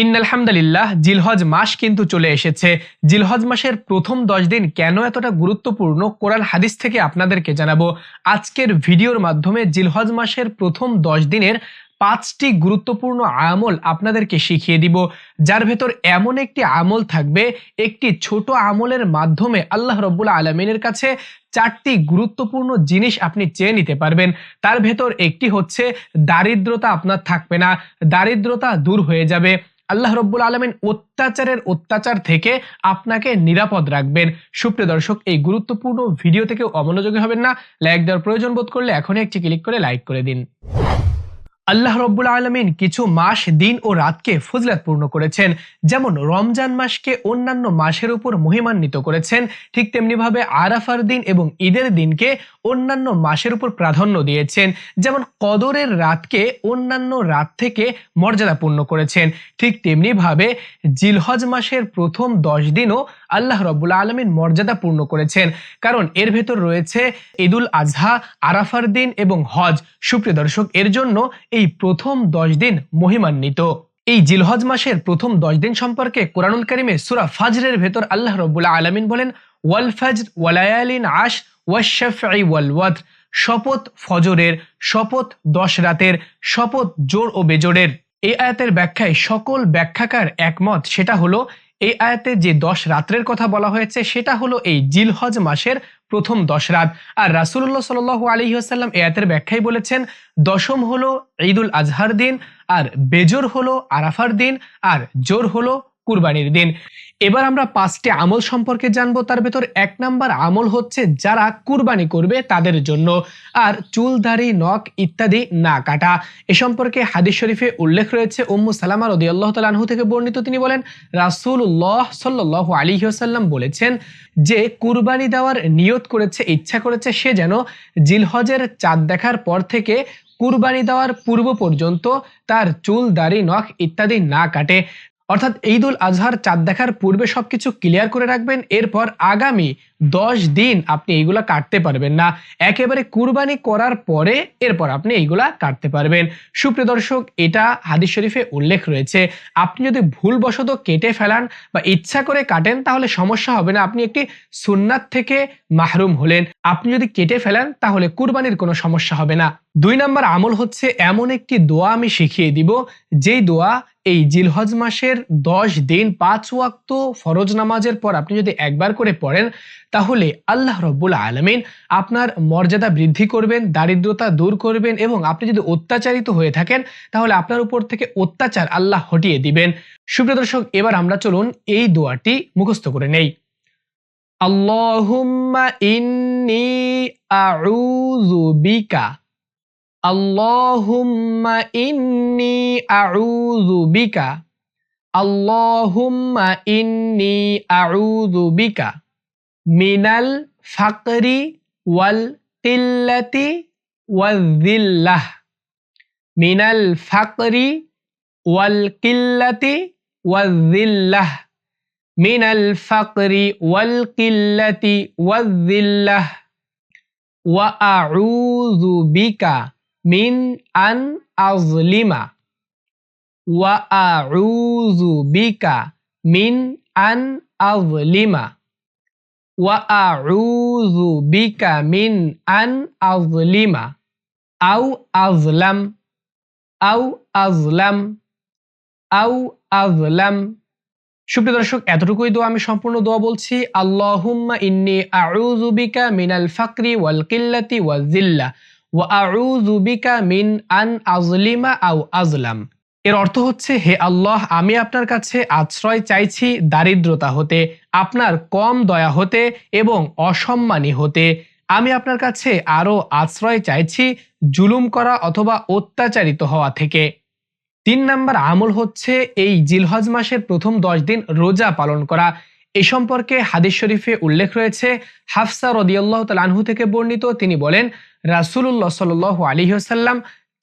In আলহামদুলিল্লাহ জিলহজ মাস কিন্তু চলে এসেছে। জিলহজ মাসের প্রথম দশ দিন কেন এতটা গুরুত্বপূর্ণ কোরআন হাদিস থেকে আপনাদেরকে জানাব। আজকের ভিডিওর মাধ্যমে জিলহজ মাসের প্রথম দশ দিনের পাঁচটি গুরুত্বপূর্ণ আমল আপনাদেরকে শিখিয়ে দিব। যার ভেতর এমন একটি আমল থাকবে, একটি ছোট আমলের মাধ্যমে আল্লাহ রব্বুল আলমিনের কাছে চারটি গুরুত্বপূর্ণ জিনিস আপনি চেয়ে নিতে পারবেন। তার ভেতর একটি হচ্ছে, দারিদ্রতা আপনার থাকবে না, দারিদ্রতা দূর হয়ে যাবে। আল্লাহ রব্বুল আলমিন অত্যাচারের অত্যাচার থেকে আপনাকে নিরাপদ রাখবেন। সুপ্রিয় দর্শক, এই গুরুত্বপূর্ণ ভিডিও থেকে অমনোযোগী হবেন না। লাইক দেওয়ার প্রয়োজন বোধ করলে এখনই একটি ক্লিক করে লাইক করে দিন। আল্লাহ রব্বুল আলমিন কিছু মাস দিন ও রাতকে ফজিলাতপূর্ণ করেছেন। যেমন রমজান মাসকে অন্যান্য মাসের উপর মহিমান্বিত করেছেন। ঠিক তেমনিভাবে আরাফার দিন এবং ঈদের দিনকে অন্যান্য মাসের উপর প্রাধান্য দিয়েছেন। যেমন কদরের রাতকে অন্যান্য রাত থেকে মর্যাদাপূর্ণ করেছেন। ঠিক তেমনিভাবে জিলহজ মাসের প্রথম দশ দিনও আল্লাহ রব্বুল আলমিন মর্যাদাপূর্ণ করেছেন। কারণ এর ভেতর রয়েছে ঈদুল আজহা, আরাফার দিন এবং হজ। সুপ্রিয় দর্শক, এর জন্য এই প্রথম দশ দিন মহিমান্বিত। এই জিলহজ মাসের প্রথম দশ দিন সম্পর্কে কোরআনুল করিমে সুরা ফাজরের ভেতর আল্লাহ রব্বুল্লাহ আলমিন বলেন, ওয়াল ফাজর ওয়ালায়ালিন আশ ওয়াল শপথ ফজরের, শপথ দশ রাতের, শপথ জোর ও বেজোরের এই আয়াতের ব্যাখ্যায় সকল ব্যাখ্যাকার একমত। সেটা হলো, এই আয়াতে যে দশ রাত্রের কথা বলা হয়েছে, সেটা হলো এই জিলহজ মাসের প্রথম দশ রাত। আর রাসুল্লাহ সাল আলী আসাল্লাম এ আয়াতের ব্যাখ্যায় বলেছেন, দশম হলো ঈদুল আজহার দিন, আর বেজোর হলো আরাফার দিন, আর জোর হলো কুরবানির দিন। এবার আমরা পাঁচটি আমল সম্পর্কে জানব, তার ভেতর এক নাম্বার আমল হচ্ছে যারা কুরবানি করবে তাদের জন্য। আর চুল, দাড়ি, নখ ইত্যাদি না কাটা। এ সম্পর্কে হাদিস শরীফে উল্লেখ রয়েছে, উম্মু সালামা রদি আল্লাহ তালাহু থেকে বর্ণিত। তিনি বলেন রাসুল্লাহ সাল্লাহ আলী সাল্লাম বলেছেন যে, কুরবানি দেওয়ার নিয়ত করেছে, ইচ্ছা করেছে সে যেন জিলহজের চাঁদ দেখার পর থেকে কুরবানি দেওয়ার পূর্ব পর্যন্ত তার চুল, দাড়ি, নখ ইত্যাদি না কাটে। অর্থাৎ ঈদ উল আজহার চাঁদ দেখার পূর্বে সবকিছু ক্লিয়ার করে রাখবেন। এরপর আগামী দশ দিন আপনি এইগুলা কাটতে পারবেন না। একেবারে কুরবানি করার পরে এরপর আপনি এইগুলা কাটতে পারবেন। সুপ্রিয় দর্শক, এটা হাদিস শরীফে উল্লেখ রয়েছে। আপনি যদি ভুলবশত কেটে ফেলান বা ইচ্ছা করে কাটেন, তাহলে সমস্যা হবে না। আপনি একটি সুন্নাত থেকে মাহরুম হলেন। আপনি যদি কেটে ফেলেন, তাহলে কুরবানির কোনো সমস্যা হবে না। দুই নম্বর আমল হচ্ছে, এমন একটি দোয়া আমি শিখিয়ে দিব, যেই দোয়া এই জিলহজ মাসের দশ দিন পাঁচ ওয়াক্ত ফরজ নামাজের পর আপনি যদি একবার করে পড়েন তাহলে আল্লাহ রব্বুল আলমিন আপনার মর্যাদা বৃদ্ধি করবেন, দারিদ্রতা দূর করবেন এবং আপনি যদি অত্যাচারিত হয়ে থাকেন, তাহলে আপনার উপর থেকে অত্যাচার আল্লাহ হটিয়ে দিবেন। সুপ্রিয় দর্শক, এবার আমরা চলুন এই দোয়াটি মুখস্থ করে নেই। আল্লাহুম্মা ইন্নি ইন্নি মিনাল ফাকরি ওয়াল কিল্লাতি ওয়াযিল্লাহ মিনাল ফাকরি ওয়াল কিল্লাতি ওয়াযিল্লাহ মিনাল ফাকরি ওয়াল কিল্লাতি ওয়াযিল্লাহ ওয়া আউযু বিকা মিন আন আজলিমা ওয়া আউযু বিকা মিন আন আজলিমা আউযু বিকা মিন আন আজলিমা আও আজলাম আও আজলাম আও আজলাম সুপ্রিয় দর্শক, এতটুকুই দোয়া আমি সম্পূর্ণ দোয়া বলছি। আল্লাহুম্মা ইন্নি আউযু বিকা মিনাল ফাকরি ওয়াল কিল্লাতি ওয়াজ জিল্লা। ওয়া আউযু বিকা মিন আন আজলিমা আও আজলাম এর অর্থ হচ্ছে, হে আল্লাহ, আমি আপনার কাছে আশ্রয় চাইছি দারিদ্রতা হতে, আপনার কম দয়া হতে এবং অসম্মানী হতে। আমি আপনার কাছে আরও আশ্রয় চাইছি জুলুম করা অথবা অত্যাচারিত হওয়া থেকে। তিন নাম্বার আমল হচ্ছে এই জিলহজ মাসের প্রথম দশ দিন রোজা পালন করা। এ সম্পর্কে হাদিস শরীফে উল্লেখ রয়েছে, হাফসা রদিয়াল্লাহ তালানহু থেকে বর্ণিত তিনি বলেন রাসুল্লাহ সাল আলী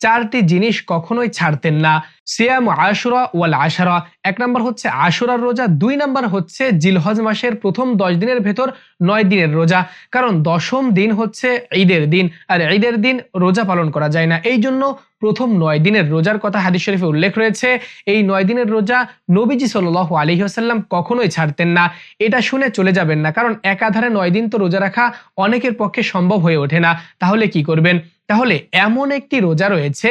চারটি জিনিস কখনোই ছাড়তেন না। সিয়াম আশুরা ওয়াল আশারা। এক নম্বর হচ্ছে আশুরার রোজা, দুই নম্বর হচ্ছে জিলহজ মাসের প্রথম দশ দিনের ভেতর নয় দিনের রোজা, কারণ দশম দিন হচ্ছে ঈদের দিন, আর ঈদের দিন রোজা পালন করা যায় না। এই জন্য প্রথম নয় দিনের রোজার কথা হাদিস শরীফে উল্লেখ রয়েছে, এই নয় দিনের রোজা নবীজি সাল আলী আসাল্লাম কখনোই ছাড়তেন না। এটা শুনে চলে যাবেন না, কারণ একাধারে নয় দিন তো রোজা রাখা অনেকের পক্ষে সম্ভব হয়ে ওঠে না। তাহলে কি করবেন? তাহলে এমন একটি রোজা রয়েছে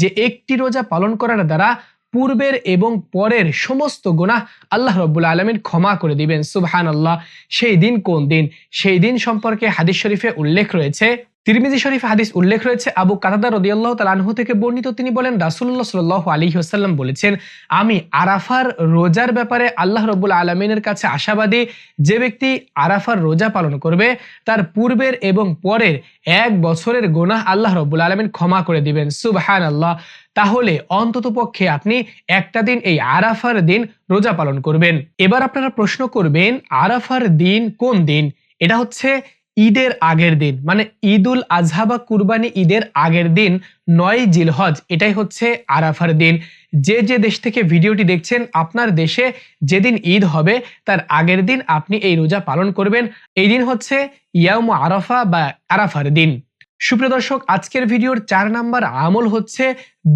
যে একটি রোজা পালন করার দ্বারা পূর্বের এবং পরের সমস্ত গুনাহ আল্লাহ রব্বুল আলমিন ক্ষমা করে দিবেন। সুবহান আল্লাহ সেই দিন কোন দিন? সেই দিন সম্পর্কে হাদিস শরীফে উল্লেখ রয়েছে। তিরমিজি শরীফ হাদিস উল্লেখ রয়েছে, আবু কাতাদা রদিয়াল্লাহ তালানহু থেকে বর্ণিত তিনি বলেন রাসুল্লাহ সাল আলী আসাল্লাম বলেছেন, আমি আরাফার রোজার ব্যাপারে আল্লাহ রবুল আলমিনের কাছে আশাবাদী, যে ব্যক্তি আরাফার রোজা পালন করবে, তার পূর্বের এবং পরের এক বছরের গোনাহ আল্লাহ রবুল আলমিন ক্ষমা করে দিবেন। সুবহান আল্লাহ তাহলে অন্তত পক্ষে আপনি একটা দিন এই আরাফার দিন রোজা পালন করবেন। এবার আপনারা প্রশ্ন করবেন, আরাফার দিন কোন দিন? এটা হচ্ছে ঈদের আগের দিন মানে ঈদুল আজহা বা কুরবানি ঈদের আগের দিন, নয় জিলহজ, এটাই হচ্ছে আরাফার দিন। যে যে দেশ থেকে ভিডিওটি দেখছেন, আপনার দেশে যেদিন ঈদ হবে, তার আগের দিন আপনি এই রোজা পালন করবেন। এই দিন হচ্ছে ইয়াম আরাফা বা আরাফার দিন। সুপ্রিয় দর্শক, আজকের ভিডিওর চার নাম্বার আমল হচ্ছে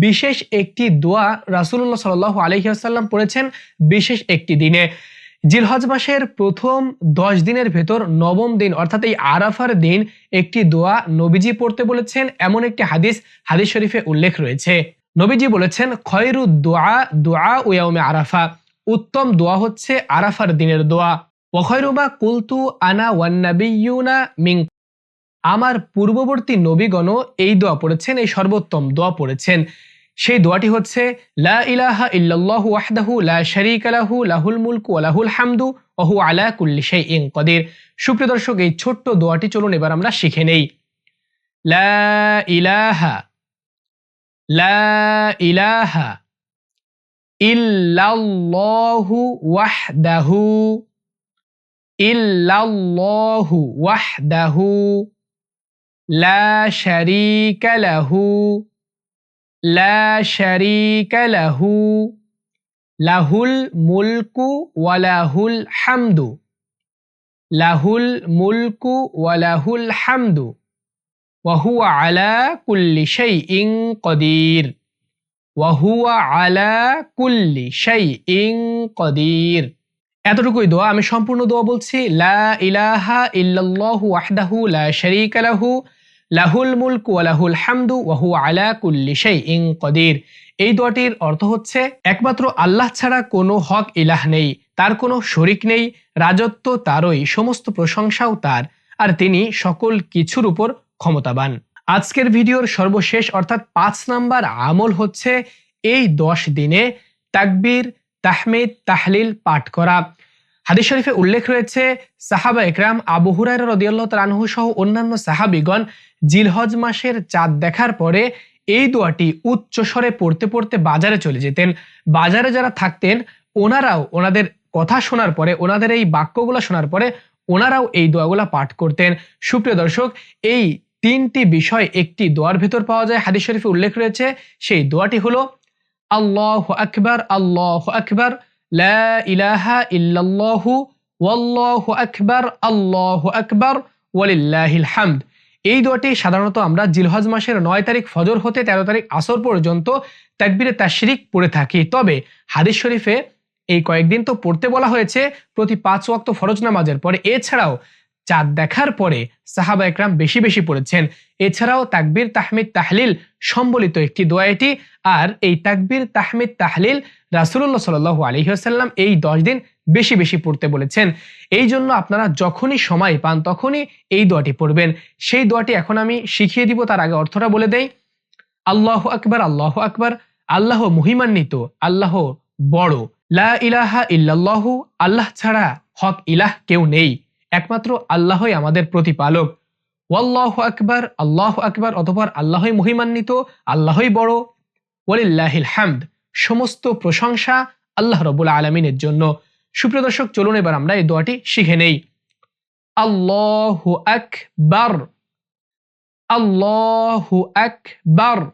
বিশেষ একটি দোয়া রাসুল্লাহ সাল আলহিহাসাল্লাম পড়েছেন বিশেষ একটি দিনে। জিলহজ মাসের প্রথম দশ দিনের ভেতর নবম দিন, অর্থাৎ এই আরাফার দিন, একটি দোয়া নবীজি পড়তে বলেছেন। এমন একটি হাদিস হাদিস শরীফে উল্লেখ রয়েছে। নবীজি বলেছেন, খয়রু দোয়া দোয়া ওয়াউমে আরাফা। উত্তম দোয়া হচ্ছে আরাফার দিনের দোয়া। ওখয়রুবা কুলতু আনা ওয়ান্নাবিউনা মিং আমার পূর্ববর্তী নবীগণও এই দোয়া পড়েছেন, এই সর্বোত্তম দোয়া পড়েছেন। সেই দোয়াটি হচ্ছে, লা ইলাহা ইল্লাল্লাহু ওয়াহদাহু লা শারীকা লাহু, লাহুল মুলকু ওয়া লাহুল হামদু, ওয়া হুয়া আলা কুল্লি শাইইন কদির। সুপ্রিয় দর্শক, এই ছোট্ট দোয়াটি চলুন এবার আমরা শিখে নেই। লা ইলাহা লা ইলাহা ইল্লাল্লাহু ওয়াহদাহু ইল্লাল্লাহু ওয়াহদাহু। লা শারীকা লা শারীকা লাহু, লাহুল মুলকু হামদু, লাহুল মুলকু ওয়ালাহুল হামদু ওয়াহুয়া আলা কুল্লি শাইইন কদির ওয়াহুয়া আলা কুল্লি শাইইন কদির। এতটুকুই দোয়া, আমি সম্পূর্ণ দোয়া বলছি, লা ইলাহা ইল্লাল্লাহু ওয়াহদাহু লা শারীকা লাহু লাহুল মুলক ওয়ালাহুল হামদু ওয়াহু আলা কুল্লি ইং কদির। এই দোয়াটির অর্থ হচ্ছে, একমাত্র আল্লাহ ছাড়া কোনো হক ইলাহ নেই, তার কোনো শরিক নেই, রাজত্ব তারই, সমস্ত প্রশংসাও তার, আর তিনি সকল কিছুর উপর ক্ষমতাবান। আজকের ভিডিওর সর্বশেষ অর্থাৎ পাঁচ নাম্বার আমল হচ্ছে, এই দশ দিনে তাকবীর, তাহমিদ, তাহলিল পাঠ করা। হাদিস শরীফে উল্লেখ রয়েছে, সাহাবা একরাম আবু হুরাই রদিয়াল্লাহ সহ অন্যান্য সাহাবিগণ জিলহজ মাসের চাঁদ দেখার পরে এই দোয়াটি উচ্চ স্বরে পড়তে পড়তে বাজারে চলে যেতেন। বাজারে যারা থাকতেন, ওনারাও ওনাদের কথা শোনার পরে, ওনাদের এই বাক্যগুলো শোনার পরে ওনারাও এই দোয়াগুলা পাঠ করতেন। সুপ্রিয় দর্শক, এই তিনটি বিষয় একটি দোয়ার ভেতর পাওয়া যায়। হাদিস শরীফে উল্লেখ রয়েছে, সেই দোয়াটি হলো, আল্লাহ আকবর আল্লাহ আকবর লা ইলাহা ইল্লাল্লাহু ওয়াল্লাহু আকবার, আল্লাহু আকবার, ওয়ালিল্লাহিল হামদ। এই দোয়াটি সাধারণত আমরা জিলহজ মাসের নয় তারিখ ফজর হতে তেরো তারিখ আসর পর্যন্ত তাকবিরে তাশরিক পড়ে থাকি। তবে হাদিস শরীফে এই কয়েকদিন তো পড়তে বলা হয়েছে, প্রতি পাঁচ ওয়াক্ত ফরজ নামাজের পরে। এছাড়াও চাঁদ দেখার পরে সাহাবা একরাম বেশি বেশি পড়েছেন। এছাড়াও তাকবির তাহমিদ তাহলিল সম্বলিত একটি দোয়া এটি। আর এই তাকবির তাহমিদ তাহলিল রাসুল্লাহ সাল আলহিহাসাল্লাম এই দশ দিন বেশি বেশি পড়তে বলেছেন। এই জন্য আপনারা যখনই সময় পান তখনই এই দোয়াটি পড়বেন। সেই দোয়াটি এখন আমি শিখিয়ে দিব, তার আগে অর্থটা বলে দেই। আল্লাহ আকবর আল্লাহ আকবর, আল্লাহ মহিমান্বিত, আল্লাহ বড়। লা ইলাহা ইল্লাল্লাহু, আল্লাহ ছাড়া হক ইলাহ কেউ নেই। একমাত্র আল্লাহই আমাদের প্রতিপালক। ওয়াল্লাহ আকবর, আল্লাহ আকবর অতপর আল্লাহই মহিমান্বিত, আল্লাহই বড়। ওয়ালিল্লাহিল হামদ, সমস্ত প্রশংসা আল্লাহ রবুল আলমিনের জন্য। সুপ্রিয় দর্শক, চলুন এবার আমরা এই দোয়াটি শিখে নেই। আল্লাহ আকবর আল্লাহ আকবর,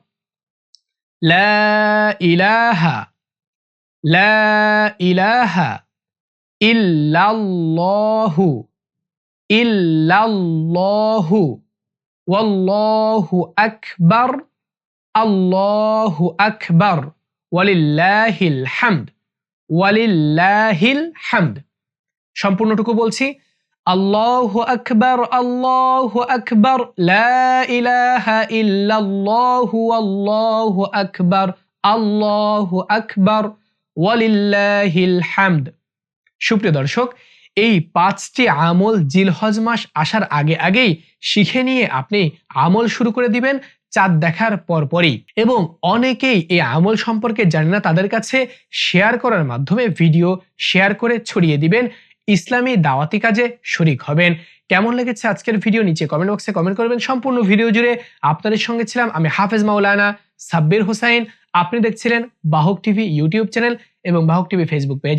লা ইলাহা লা ইলাহা ইল্লাল্লাহু ইল্লাল্লাহু ওয়াল্লাহু আকবার আল্লাহু আকবার ওয়ালিল্লাহিল হামদ ওয়ালিল্লাহিল হামদ সম্পূর্ণটুকু বলছি আল্লাহু আকবার আল্লাহু আকবার লা ইলাহা ইল্লাল্লাহু আল্লাহু আকবার আল্লাহু আকবার ওয়ালিল্লাহিল হামদ সুপ্রিয় দর্শক এই পাঁচটি আমল জিলহজ মাস আসার আগে আগেই শিখে নিয়ে আপনি আমল শুরু করে দিবেন চাঁদ দেখার পরপরই। এবং অনেকেই এই আমল সম্পর্কে জানে না, তাদের কাছে শেয়ার করার মাধ্যমে ভিডিও শেয়ার করে ছড়িয়ে দিবেন। ইসলামী দাওয়াতি কাজে শরিক হবেন। কেমন লেগেছে আজকের ভিডিও? নিচে কমেন্ট বক্সে কমেন্ট করবেন। সম্পূর্ণ ভিডিও জুড়ে আপনাদের সঙ্গে ছিলাম আমি হাফেজ মাওলানা সাব্বির হোসাইন। আপনি দেখছিলেন বাহক টিভি ইউটিউব চ্যানেল এবং বাহক টিভি ফেসবুক পেজ।